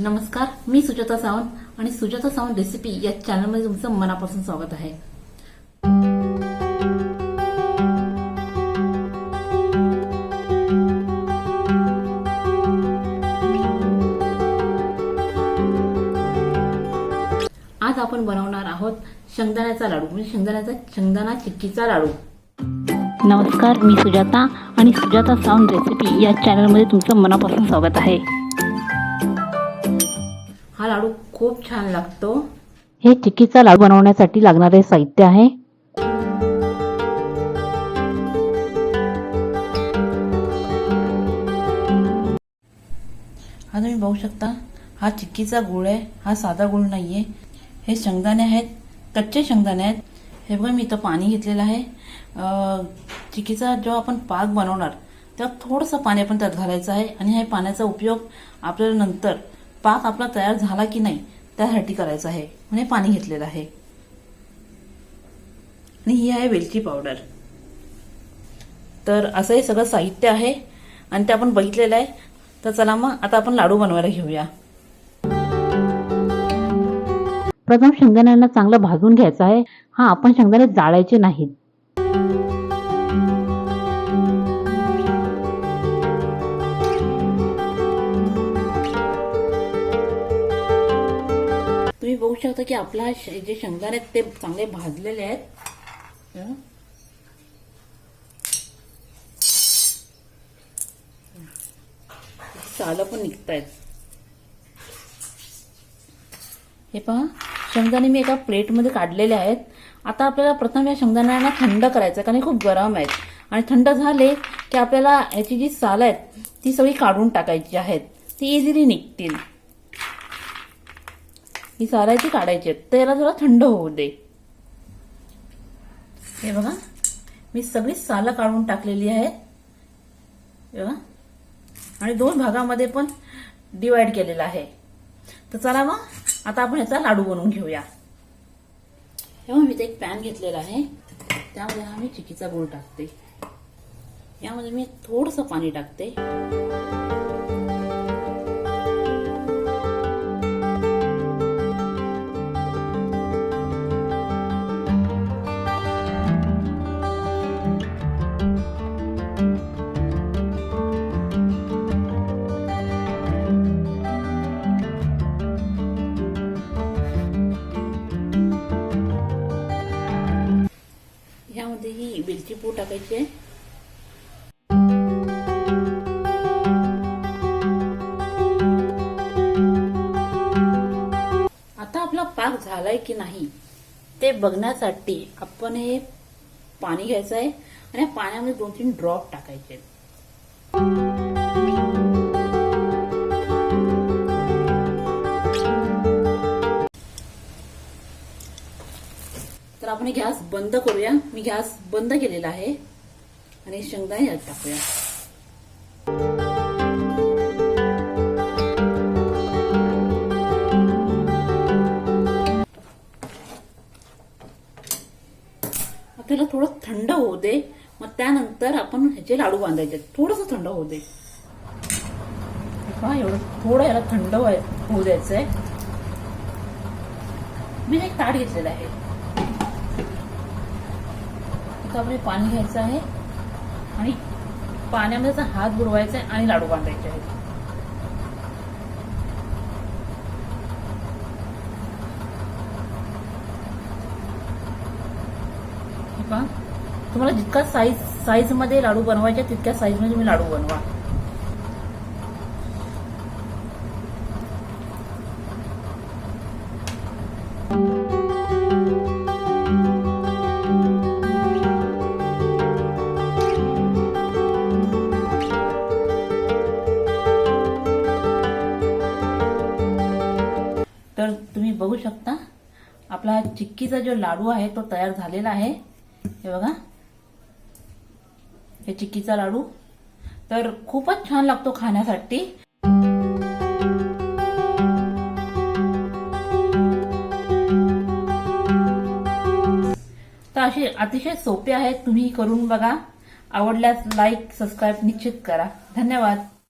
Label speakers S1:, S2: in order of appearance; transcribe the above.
S1: नमस्कार मी सुजाता सावंत आणि सुजाता सावंत रेसिपी या चॅनलमध्ये तुमचं मनापासून स्वागत आहे. आज आपण बनवणार आहोत शेंगदाण्याचा लाडू म्हणजे शेंगदाण्याचा शेंगदाणा चिक्कीचा लाडू. नमस्कार मी सुजाता आणि सुजाता साऊंड रेसिपी या चॅनलमध्ये तुमचं मनापासून स्वागत आहे. हा लाडू खूप छान लागतो. हे चिक्कीचा लाडू बनवण्यासाठी लागणारे साहित्य आहे. हा तुम्ही बघू शकता हा चिक्कीचा गुळ आहे हा साधा गुळ नाहीये. हे शेंगदाणे आहेत कच्चे शेंगदाणे आहेत. हे बघा मी इथं पाणी घेतलेलं आहे. चिक्कीचा जेव्हा आपण पाक बनवणार तेव्हा थोडंसं पाणी आपण त्यात घालायचं आहे आणि हे पाण्याचा उपयोग आपल्याला नंतर पाक आपला तयार झाला की नाही त्यासाठी करायचं आहे. म्हणजे पाणी घेतलेलं आहे. आणि ही आहे वेलची पावडर. तर असं हे सगळं साहित्य आहे आणि ते आपण बघितलेलं आहे. तर चला मग आता आपण लाडू बनवायला घेऊया. प्रथम शेंगदाण्यांना चांगलं भाजून घ्यायचं आहे. हा आपण शेंगदाणे जाळायचे नाहीत. तुम्ही बघू की आपला जे शेंगदाणे आहेत ते चांगले भाजलेले आहेत. साल सालं पण आहेत हे पहा शेंगदाणे मी एका प्लेटमध्ये काढलेले आहेत. आता आपल्याला प्रथम या शेंगदाण्यांना थंड करायचं आहे कारण खूप गरम आहेत. आणि थंड झाले की आपल्याला याची जी साल आहेत ती सगळी काढून टाकायची आहेत. ती इझिली निघतील. ही सारायची काढायची आहेत. तर याला जरा थंड होऊ दे. हे बघा मी सगळी सालं काढून टाकलेली आहेत. हे बघा. आणि दोन भागामध्ये पण डिवाइड केलेलं आहे. तर चला मग आता आपण ह्याचा लाडू बनवून घेऊया. तेव्हा मी ते एक पॅन घेतलेला आहे. त्यामध्ये हा मी चिकीचा गोळ टाकते. यामध्ये मी थोडंसं पाणी टाकते. वेलची पूड टाकायची आहे. आता आपला पाक झालाय की नाही ते बघण्यासाठी आपण हे पाणी घ्यायचं आहे आणि पाण्यामध्ये दोन तीन ड्रॉप टाकायचे आम्ही गॅस बंद करूया. मी गॅस बंद केलेला आहे. आणि शेंगदाणे यात टाकूया. आपल्याला थोडं थंड होऊ दे. मग त्यानंतर आपण ह्याचे लाडू बांधायचे थोडस थंड होऊ दे. पहा एवढं थोडं याला थंड होऊ द्यायचंय. मी एक ताट घेतलेलं आहे. आता पाणी घ्यायचं आहे. आणि पाण्यामध्ये असा हात बुडवायचा आहे आणि लाडू बांधायचे आहेत. तुम्हाला जितका साईज साईजमध्ये लाडू बनवायचे तितक्या साईजमध्ये तुम्ही लाडू बनवा. तर तुम्ही बघू शकता आपला चिक्कीचा जो लाडू आहे तो तयार झालेला आहे. हे बघा. हे चिक्कीचा लाडू. तर खूपच छान लागतो खाण्यासाठी. तर असे अतिशय सोपे आहेत तुम्ही करून बघा. आवडल्यास लाईक सबस्क्राईब निश्चित करा. धन्यवाद.